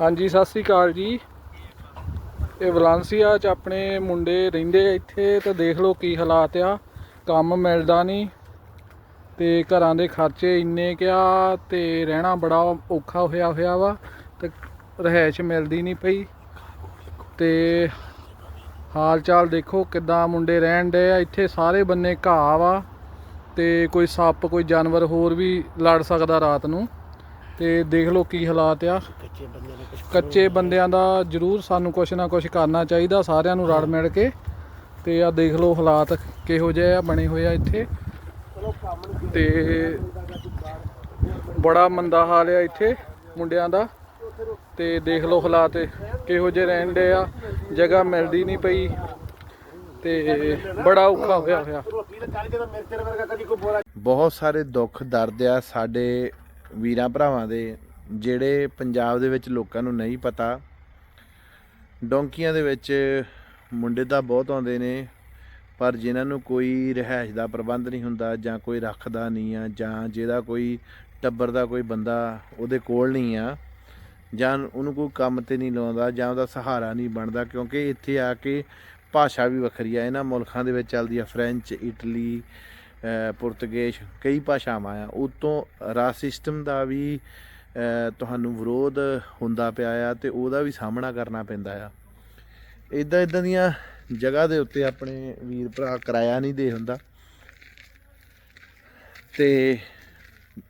ਹਾਂਜੀ, ਸਤਿ ਸ੍ਰੀ ਅਕਾਲ ਜੀ। ਇਹ ਵਲਾਂਸੀਆ ਚ ਆਪਣੇ ਮੁੰਡੇ ਰਹਿੰਦੇ ਆ ਇੱਥੇ ਤਾਂ ਦੇਖ ਲਓ ਕੀ ਹਾਲਾਤ ਆ। ਕੰਮ ਮਿਲਦਾ ਨਹੀਂ ਤੇ ਘਰਾਂ ਦੇ ਖਰਚੇ ਇੰਨੇ ਕਿਆ ਤੇ ਰਹਿਣਾ ਬੜਾ ਔਖਾ ਹੋਇਆ ਹੋਇਆ ਵਾ ਤੇ ਰਹਿائش ਮਿਲਦੀ ਨਹੀਂ ਪਈ। ਤੇ ਹਾਲ ਚਾਲ ਦੇਖੋ ਕਿਦਾਂ ਮੁੰਡੇ ਰਹਿਣ ਦੇ ਆ। ਇੱਥੇ ਸਾਰੇ ਬੰਨੇ ਘਾਹ ਵਾ ਤੇ ਕੋਈ ਸੱਪ, ਕੋਈ ਜਾਨਵਰ ਹੋਰ ਵੀ ਲੜ ਸਕਦਾ ਰਾਤ ਨੂੰ। ਤੇ ਦੇਖ ਲਓ ਕੀ ਹਾਲਾਤ ਆ। ਕੱਚੇ ਬੰਦੇ ਨੇ ਕੁਝ ਕੱਚੇ ਬੰਦਿਆਂ ਦਾ ਜ਼ਰੂਰ ਸਾਨੂੰ ਕੁਛ ਨਾ ਕੁਛ ਕਰਨਾ ਚਾਹੀਦਾ ਸਾਰਿਆਂ ਨੂੰ ਰਲ ਮਿਲ ਕੇ। ਤੇ ਆ ਦੇਖ ਲਓ ਹਾਲਾਤ ਕਿਹੋ ਜਿਹੇ ਆ ਬਣੇ ਹੋਏ ਆ ਇੱਥੇ। ਤੇ ਬੜਾ ਮੰਦਾ ਹਾਲ ਆ ਇੱਥੇ ਮੁੰਡਿਆਂ ਦਾ। ਤੇ ਦੇਖ ਲਓ ਹਾਲਾਤ ਕਿਹੋ ਜਿਹੇ ਰਹਿੰਦੇ ਆ ਜਗ੍ਹਾ ਮਿਲਦੀ ਨਹੀਂ ਪਈ। ਤੇ ਬੜਾ ਔਖਾ ਹੋਇਆ ਹੋਇਆ। ਬਹੁਤ ਸਾਰੇ ਦੁੱਖ ਦਰਦ ਆ ਸਾਡੇ ਵੀਰਾਂ ਭਰਾਵਾਂ ਦੇ, ਜਿਹੜੇ ਪੰਜਾਬ ਦੇ ਵਿੱਚ ਲੋਕਾਂ ਨੂੰ ਨਹੀਂ ਪਤਾ, ਡੋਂਕੀਆਂ ਦੇ ਵਿੱਚ ਮੁੰਡੇ ਤਾਂ ਬਹੁਤ ਆਉਂਦੇ ਨੇ, ਪਰ ਜਿਨ੍ਹਾਂ ਨੂੰ ਕੋਈ ਰਿਹਾਇਸ਼ ਦਾ ਪ੍ਰਬੰਧ ਨਹੀਂ ਹੁੰਦਾ, ਜਾਂ ਕੋਈ ਰੱਖਦਾ ਨਹੀਂ ਆ, ਜਾਂ ਜਿਹਦਾ ਕੋਈ ਟੱਬਰ ਦਾ ਕੋਈ ਬੰਦਾ ਉਹਦੇ ਕੋਲ ਨਹੀਂ ਆ, ਜਾਂ ਉਹਨੂੰ ਕੋਈ ਕੰਮ ਤੇ ਨਹੀਂ ਲਾਉਂਦਾ, ਜਾਂ ਉਹਦਾ ਸਹਾਰਾ ਨਹੀਂ ਬਣਦਾ, ਕਿਉਂਕਿ ਇੱਥੇ ਆ ਕੇ ਭਾਸ਼ਾ ਵੀ ਵੱਖਰੀ ਆ, ਇਹਨਾਂ ਮੁਲਕਾਂ ਦੇ ਵਿੱਚ ਚੱਲਦੀ ਆ, ਫ੍ਰੈਂਚ, ਇਟਲੀ ਪੁਰਤਗੇਸ਼ ਕਈ ਭਾਸ਼ਾਵਾਂ ਆ। ਉਤੋਂ ਰਾਜ ਸਿਸਟਮ ਦਾ ਵੀ ਤੁਹਾਨੂੰ ਵਿਰੋਧ ਹੁੰਦਾ ਪਿਆ ਆ ਤੇ ਉਹਦਾ ਵੀ ਸਾਹਮਣਾ ਕਰਨਾ ਪੈਂਦਾ ਆ। ਇਦਾਂ ਇਦਾਂ ਦੀਆਂ ਜਗ੍ਹਾ ਦੇ ਉੱਤੇ ਆਪਣੇ ਵੀਰ ਭਰਾ ਕਿਰਾਇਆ ਨਹੀਂ ਦੇ ਹੁੰਦਾ। ਤੇ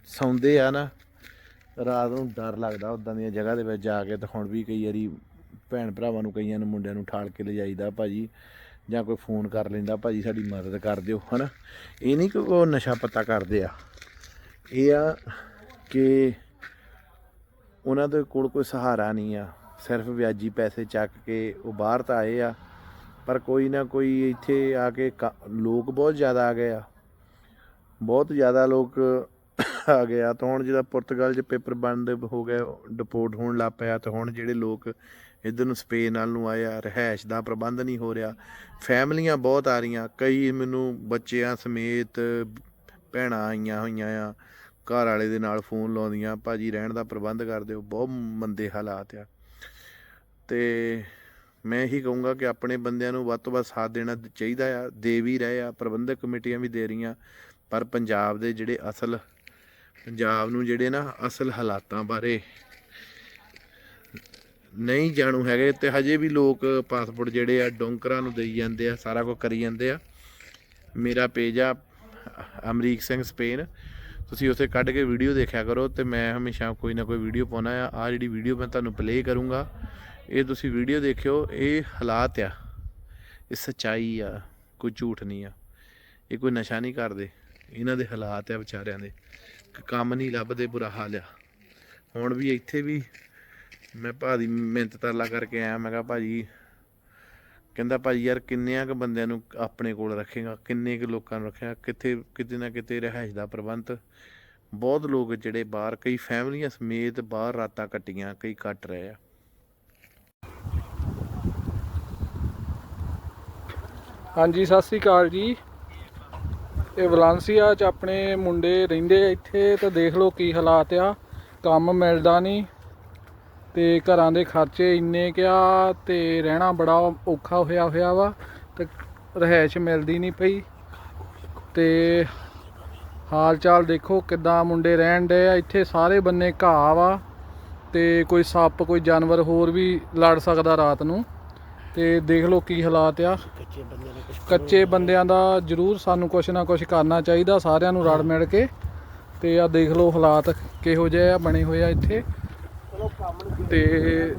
ਸੌਂਦੇ ਆ ਨਾ, ਰਾਤ ਨੂੰ ਡਰ ਲੱਗਦਾ ਉਦਾਂ ਦੀਆਂ ਜਗ੍ਹਾ ਦੇ ਵਿੱਚ ਜਾ ਕੇ ਤਾਂ ਹੁਣ ਵੀ ਕਈ ਵਾਰੀ ਭੈਣ ਭਰਾਵਾਂ ਨੂੰ ਕਈਆਂ ਨੂੰ ਮੁੰਡਿਆਂ ਨੂੰ ਠਾਲ ਕੇ ਲਿਜਾਈਦਾ ਭਾਜੀ। ਜਾਂ ਕੋਈ ਫੋਨ ਕਰ ਲੈਂਦਾ, ਭਾਜੀ ਸਾਡੀ ਮਦਦ ਕਰ ਦਿਓ, ਹਨਾ? ਇਹ ਨਹੀਂ ਕਿ ਉਹ ਨਸ਼ਾ ਪੱਤਾ ਕਰਦੇ ਆ। ਇਹ ਆ ਕਿ ਉਹਨਾਂ ਦੇ ਕੋਲ ਕੋਈ ਸਹਾਰਾ ਨਹੀਂ ਆ। ਸਿਰਫ ਵਿਆਜੀ ਪੈਸੇ ਚੱਕ ਕੇ ਉਹ ਬਾਹਰ ਤਾਂ ਆਏ ਆ, ਪਰ ਕੋਈ ਨਾ ਕੋਈ ਇੱਥੇ ਆ ਕੇ ਕ- ਲੋਕ ਬਹੁਤ ਜ਼ਿਆਦਾ ਆ ਗਏ ਆ। ਬਹੁਤ ਜ਼ਿਆਦਾ ਲੋਕ ਆ ਗਿਆ ਤਾਂ ਹੁਣ ਜਿਹੜਾ ਪੁਰਤਗਾਲ 'ਚ ਪੇਪਰ ਬੰਦ ਹੋ ਗਏ, ਡਿਪੋਰਟ ਹੋਣ ਲੱਗ ਪਿਆ ਤਾਂ ਹੁਣ ਜਿਹੜੇ ਲੋਕ ਇਧਰ ਨੂੰ ਸਪੇਨ ਨਾਲ ਨੂੰ ਆਏ ਆ ਰਹਿائش ਦਾ ਪ੍ਰਬੰਧ ਨਹੀਂ ਹੋ ਰਿਹਾ। ਫੈਮਲੀਆਂ ਬਹੁਤ ਆ ਰਹੀਆਂ, ਕਈ ਮੈਨੂੰ ਬੱਚਿਆਂ ਸਮੇਤ ਭੈਣਾਂ ਆਈਆਂ ਹੋਈਆਂ ਆ, ਘਰ ਵਾਲੇ ਦੇ ਨਾਲ ਫੋਨ ਲਾਉਂਦੀਆਂ, ਭਾਜੀ ਰਹਿਣ ਦਾ ਪ੍ਰਬੰਧ ਕਰ ਦਿਓ, ਬਹੁਤ ਮੰਦੇ ਹਾਲਾਤ ਆ। ਤੇ ਮੈਂ ਇਹੀ ਕਹੂੰਗਾ ਕਿ ਆਪਣੇ ਬੰਦਿਆਂ ਨੂੰ ਵੱਧ ਤੋਂ ਵੱਧ ਸਾਥ ਦੇਣਾ ਚਾਹੀਦਾ ਆ, ਦੇ ਵੀ ਰਹੇ ਆ, ਪ੍ਰਬੰਧਕ ਕਮੇਟੀਆਂ ਵੀ ਦੇ ਰਹੀਆਂ, ਪਰ ਪੰਜਾਬ ਦੇ ਜਿਹੜੇ ਅਸਲ ਪੰਜਾਬ ਨੂੰ ਜਿਹੜੇ ਨਾ ਅਸਲ ਹਾਲਾਤਾਂ ਬਾਰੇ ਨਹੀਂ ਜਾਣੂ ਹੈਗੇ ਤੇ ਹਜੇ ਵੀ ਲੋਕ ਪਾਸਪੋਰਟ ਜਿਹੜੇ ਆ ਡੋਂਕਰਾਂ ਨੂੰ ਦੇਈ ਜਾਂਦੇ ਆ, ਸਾਰਾ ਕੁਝ ਕਰੀ ਜਾਂਦੇ ਆ। ਮੇਰਾ ਪੇਜ ਆ, ਅਮਰੀਕ ਸਿੰਘ ਸਪੇਨ। ਤੁਸੀਂ ਉੱਥੇ ਕੱਢ ਕੇ ਵੀਡੀਓ ਦੇਖਿਆ ਕਰੋ ਤੇ ਮੈਂ ਹਮੇਸ਼ਾ ਕੋਈ ਨਾ ਕੋਈ ਵੀਡੀਓ ਪਾਉਣਾ ਆ। ਆ ਜਿਹੜੀ ਵੀਡੀਓ ਮੈਂ ਤੁਹਾਨੂੰ ਪਲੇ ਕਰੂੰਗਾ, ਇਹ ਤੁਸੀਂ ਵੀਡੀਓ ਦੇਖਿਓ, ਇਹ ਹਾਲਾਤ ਆ। ਇਹ ਸਚਾਈ ਆ, ਕੋਈ ਝੂਠ ਨਹੀਂ ਆ। ਇਹ ਕੋਈ ਨਸ਼ਾ ਨਹੀਂ ਕਰਦੇ। ਇਹਨਾਂ ਦੇ ਹਾਲਾਤ ਆ ਵਿਚਾਰਿਆਂ ਦੇ। ਕੰਮ ਨਹੀਂ ਲੱਭਦੇ ਬੁਰਾ ਹਾਲ ਆ। ਹੁਣ ਵੀ ਇੱਥੇ ਵੀ ਮੈਂ ਭਾਜੀ ਮਿਹਨਤ ਤਰਲਾ ਕਰਕੇ ਆਇਆ, ਮੈਂ ਕਿਹਾ ਭਾਜੀ ਕਹਿੰਦਾ ਭਾਜੀ ਯਾਰ ਕਿੰਨਿਆਂ ਕੁ ਬੰਦਿਆਂ ਨੂੰ ਆਪਣੇ ਕੋਲ ਰੱਖੇਗਾ, ਕਿੰਨੇ ਕੁ ਲੋਕਾਂ ਨੂੰ ਰੱਖੇਗਾ, ਕਿੱਥੇ, ਕਿਤੇ ਨਾ ਕਿਤੇ ਰਹਿائش ਦਾ ਪ੍ਰਬੰਧ। ਬਹੁਤ ਲੋਕ ਜਿਹੜੇ ਬਾਹਰ, ਕਈ ਫੈਮਲੀਆਂ ਸਮੇਤ ਬਾਹਰ ਰਾਤਾਂ ਕੱਟੀਆਂ, ਕਈ ਕੱਟ ਰਹੇ ਆ। ਹਾਂਜੀ, ਸਤਿ ਸ੍ਰੀ ਅਕਾਲ ਜੀ। ਇਹ ਵਲਾਂਸੀਆ 'ਚ ਆਪਣੇ ਮੁੰਡੇ ਰਹਿੰਦੇ ਆ ਇੱਥੇ, ਤਾਂ ਦੇਖ ਲਓ ਕੀ ਹਾਲਾਤ ਆ। ਕੰਮ ਮਿਲਦਾ ਨਹੀਂ, ਤੇ ਘਰਾਂ ਦੇ ਖਰਚੇ ਇੰਨੇ ਕਿਆ ਤੇ ਰਹਿਣਾ ਬੜਾ ਔਖਾ ਹੋਇਆ ਹੋਇਆ ਵਾ, ਤੇ ਰਹਿائش ਮਿਲਦੀ ਨਹੀਂ ਪਈ। ਤੇ ਹਾਲ ਚਾਲ ਦੇਖੋ ਕਿੱਦਾਂ ਮੁੰਡੇ ਰਹਿਣ ਦੇ ਆ। ਇੱਥੇ ਸਾਰੇ ਬੰਨੇ ਘਾਹ ਵਾ, ਤੇ ਕੋਈ ਸੱਪ, ਕੋਈ ਜਾਨਵਰ ਹੋਰ ਵੀ ਲੜ ਸਕਦਾ ਰਾਤ ਨੂੰ। ਤੇ ਦੇਖ ਲਓ ਕੀ ਹਾਲਾਤ ਆ। ਕੱਚੇ ਬੰਦਿਆਂ ਦਾ ਜ਼ਰੂਰ ਸਾਨੂੰ ਕੁਛ ਨਾ ਕੁਛ ਕਰਨਾ ਚਾਹੀਦਾ, ਸਾਰਿਆਂ ਨੂੰ ਰਲ ਮਿਲ ਕੇ। ਤੇ ਆ ਦੇਖ ਲਓ ਹਾਲਾਤ ਕਿਹੋ ਜਿਹੇ ਆ, ਬਣੇ ਹੋਏ ਆ ਇੱਥੇ। ਚਲੋ ਤੇ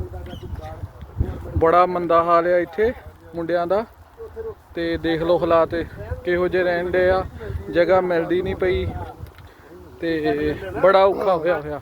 ਬੜਾ ਮੰਦਾ ਹਾਲ ਆ ਇੱਥੇ ਮੁੰਡਿਆਂ ਦਾ। ਤੇ ਦੇਖ ਲਓ ਹਾਲਾਤ ਕਿਹੋ ਜਿਹੇ ਰਹਿਣ ਰਹਿੰਦੇ ਆ, ਜਗ੍ਹਾ ਮਿਲਦੀ ਨਹੀਂ ਪਈ। ਤੇ ਬੜਾ ਔਖਾ ਹੋਇਆ ਹੋਇਆ।